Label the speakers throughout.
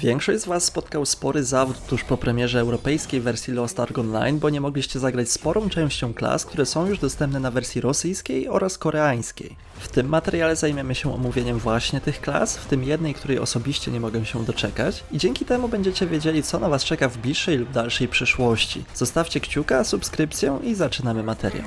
Speaker 1: Większość z Was spotkał spory zawód tuż po premierze europejskiej wersji Lost Ark Online, bo nie mogliście zagrać sporą częścią klas, które są już dostępne na wersji rosyjskiej oraz koreańskiej. W tym materiale zajmiemy się omówieniem właśnie tych klas, w tym jednej, której osobiście nie mogę się doczekać i dzięki temu będziecie wiedzieli, co na Was czeka w bliższej lub dalszej przyszłości. Zostawcie kciuka, subskrypcję i zaczynamy materiał.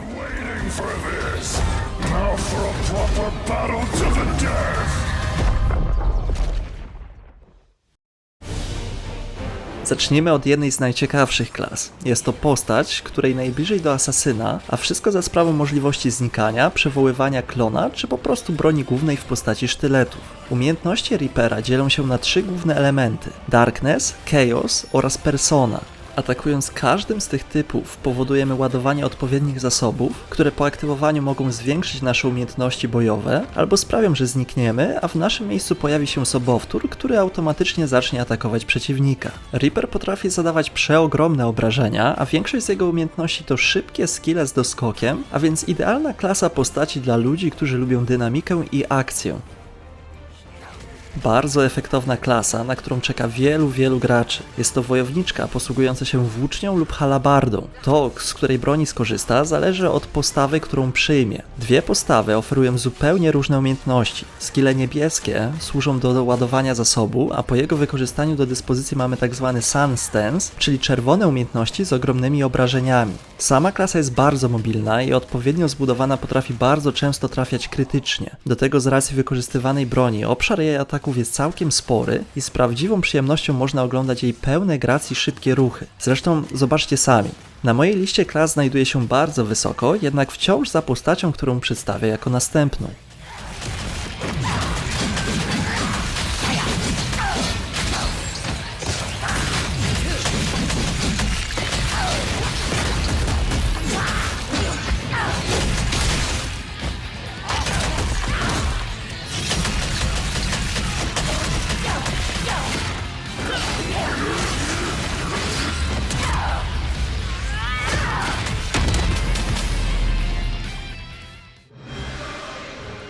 Speaker 1: Zacznijmy od jednej z najciekawszych klas. Jest to postać, której najbliżej do asasyna, a wszystko za sprawą możliwości znikania, przywoływania klona, czy po prostu broni głównej w postaci sztyletów. Umiejętności Reapera dzielą się na trzy główne elementy: Darkness, Chaos oraz Persona. Atakując każdym z tych typów, powodujemy ładowanie odpowiednich zasobów, które po aktywowaniu mogą zwiększyć nasze umiejętności bojowe, albo sprawią, że znikniemy, a w naszym miejscu pojawi się sobowtór, który automatycznie zacznie atakować przeciwnika. Reaper potrafi zadawać przeogromne obrażenia, a większość z jego umiejętności to szybkie skille z doskokiem, a więc idealna klasa postaci dla ludzi, którzy lubią dynamikę i akcję. Bardzo efektowna klasa, na którą czeka wielu, wielu graczy. Jest to wojowniczka posługująca się włócznią lub halabardą. To, z której broni skorzysta, zależy od postawy, którą przyjmie. Dwie postawy oferują zupełnie różne umiejętności. Skille niebieskie służą do ładowania zasobu, a po jego wykorzystaniu do dyspozycji mamy tzw. Sun Stance, czyli czerwone umiejętności z ogromnymi obrażeniami. Sama klasa jest bardzo mobilna i odpowiednio zbudowana potrafi bardzo często trafiać krytycznie. Do tego z racji wykorzystywanej broni obszar jej ataków jest całkiem spory i z prawdziwą przyjemnością można oglądać jej pełne gracji szybkie ruchy. Zresztą zobaczcie sami. Na mojej liście klas znajduje się bardzo wysoko, jednak wciąż za postacią, którą przedstawię jako następną.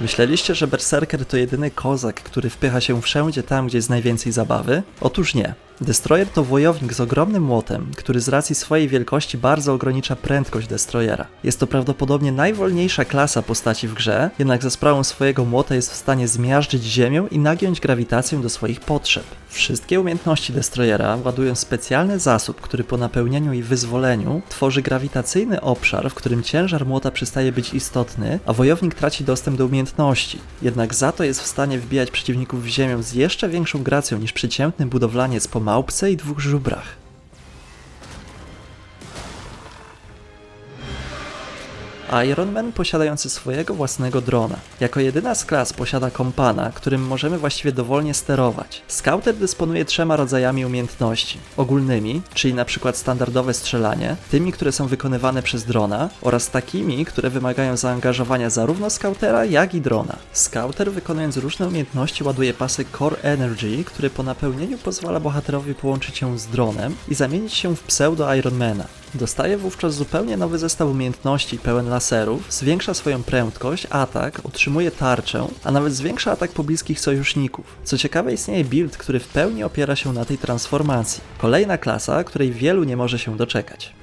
Speaker 1: Myśleliście, że Berserker to jedyny kozak, który wpycha się wszędzie tam, gdzie jest najwięcej zabawy? Otóż nie. Destroyer to wojownik z ogromnym młotem, który z racji swojej wielkości bardzo ogranicza prędkość Destroyera. Jest to prawdopodobnie najwolniejsza klasa postaci w grze, jednak za sprawą swojego młota jest w stanie zmiażdżyć ziemię i nagiąć grawitację do swoich potrzeb. Wszystkie umiejętności Destroyera ładują specjalny zasób, który po napełnieniu i wyzwoleniu tworzy grawitacyjny obszar, w którym ciężar młota przestaje być istotny, a wojownik traci dostęp do umiejętności. Jednak za to jest w stanie wbijać przeciwników w ziemię z jeszcze większą gracją niż przeciętny budowlaniec po małpce i dwóch żubrach. Iron Man posiadający swojego własnego drona. Jako jedyna z klas posiada kompana, którym możemy właściwie dowolnie sterować. Scouter dysponuje trzema rodzajami umiejętności. Ogólnymi, czyli na przykład standardowe strzelanie, tymi, które są wykonywane przez drona oraz takimi, które wymagają zaangażowania zarówno scoutera, jak i drona. Scouter wykonując różne umiejętności ładuje pasek Core Energy, który po napełnieniu pozwala bohaterowi połączyć się z dronem i zamienić się w pseudo Ironmana. Dostaje wówczas zupełnie nowy zestaw umiejętności pełen laserów, zwiększa swoją prędkość, atak, otrzymuje tarczę, a nawet zwiększa atak pobliskich sojuszników. Co ciekawe istnieje build, który w pełni opiera się na tej transformacji. Kolejna klasa, której wielu nie może się doczekać.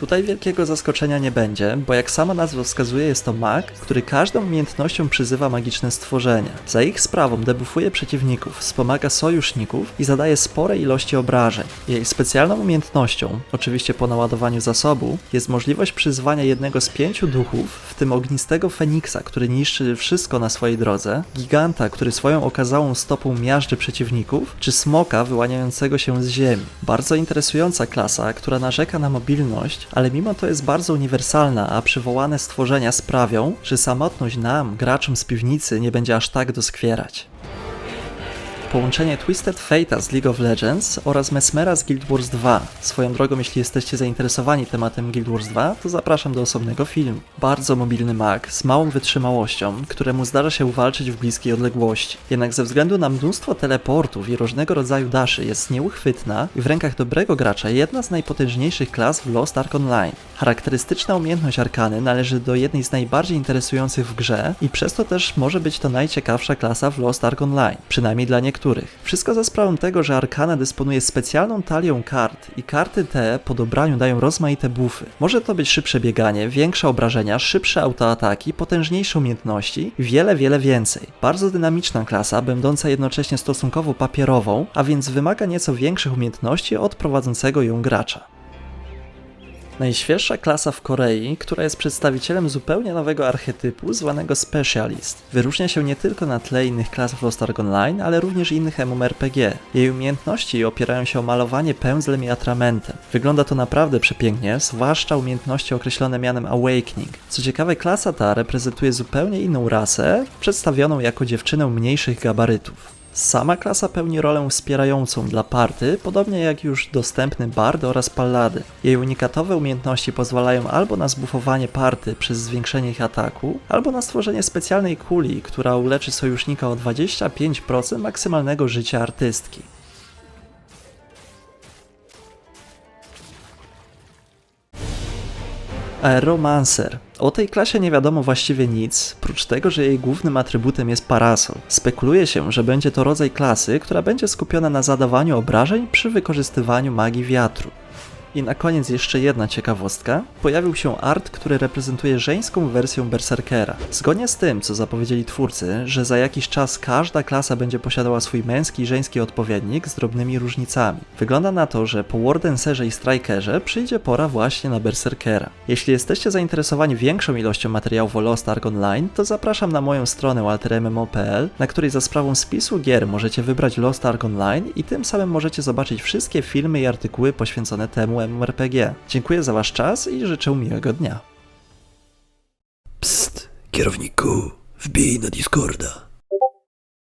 Speaker 1: Tutaj wielkiego zaskoczenia nie będzie, bo jak sama nazwa wskazuje, jest to mag, który każdą umiejętnością przyzywa magiczne stworzenia. Za ich sprawą debuffuje przeciwników, wspomaga sojuszników i zadaje spore ilości obrażeń. Jej specjalną umiejętnością, oczywiście po naładowaniu zasobu, jest możliwość przyzwania jednego z pięciu duchów, w tym ognistego Feniksa, który niszczy wszystko na swojej drodze, giganta, który swoją okazałą stopą miażdży przeciwników, czy smoka wyłaniającego się z ziemi. Bardzo interesująca klasa, która narzeka na mobilność, ale mimo to jest bardzo uniwersalna, a przywołane stworzenia sprawią, że samotność nam, graczom z piwnicy, nie będzie aż tak doskwierać. Połączenie Twisted Fate'a z League of Legends oraz Mesmera z Guild Wars 2. Swoją drogą, jeśli jesteście zainteresowani tematem Guild Wars 2, to zapraszam do osobnego filmu. Bardzo mobilny mag, z małą wytrzymałością, któremu zdarza się walczyć w bliskiej odległości. Jednak ze względu na mnóstwo teleportów i różnego rodzaju daszy jest nieuchwytna i w rękach dobrego gracza jedna z najpotężniejszych klas w Lost Ark Online. Charakterystyczna umiejętność Arkany należy do jednej z najbardziej interesujących w grze i przez to też może być to najciekawsza klasa w Lost Ark Online, przynajmniej dla niektórych niektórych. Wszystko za sprawą tego, że Arkana dysponuje specjalną talią kart i karty te po dobraniu dają rozmaite buffy. Może to być szybsze bieganie, większe obrażenia, szybsze autoataki, potężniejsze umiejętności i wiele, wiele więcej. Bardzo dynamiczna klasa, będąca jednocześnie stosunkowo papierową, a więc wymaga nieco większych umiejętności od prowadzącego ją gracza. Najświeższa klasa w Korei, która jest przedstawicielem zupełnie nowego archetypu zwanego Specialist. Wyróżnia się nie tylko na tle innych klas w Lost Ark Online, ale również innych MMORPG. Jej umiejętności opierają się o malowanie pędzlem i atramentem. Wygląda to naprawdę przepięknie, zwłaszcza umiejętności określone mianem Awakening. Co ciekawe, klasa ta reprezentuje zupełnie inną rasę, przedstawioną jako dziewczynę mniejszych gabarytów. Sama klasa pełni rolę wspierającą dla party, podobnie jak już dostępny bard oraz pallady. Jej unikatowe umiejętności pozwalają albo na zbufowanie party przez zwiększenie ich ataku, albo na stworzenie specjalnej kuli, która uleczy sojusznika o 25% maksymalnego życia artystki. Aeromancer. O tej klasie nie wiadomo właściwie nic, prócz tego, że jej głównym atrybutem jest parasol. Spekuluje się, że będzie to rodzaj klasy, która będzie skupiona na zadawaniu obrażeń przy wykorzystywaniu magii wiatru. I na koniec jeszcze jedna ciekawostka. Pojawił się art, który reprezentuje żeńską wersję Berserkera. Zgodnie z tym, co zapowiedzieli twórcy, że za jakiś czas każda klasa będzie posiadała swój męski i żeński odpowiednik z drobnymi różnicami. Wygląda na to, że po Wardenserze i Strikerze przyjdzie pora właśnie na Berserkera. Jeśli jesteście zainteresowani większą ilością materiałów o Lost Ark Online, to zapraszam na moją stronę altermmo.pl, na której za sprawą spisu gier możecie wybrać Lost Ark Online i tym samym możecie zobaczyć wszystkie filmy i artykuły poświęcone temu MMORPG. Dziękuję za wasz czas i życzę miłego dnia.
Speaker 2: Psst, kierowniku, wbij na Discorda.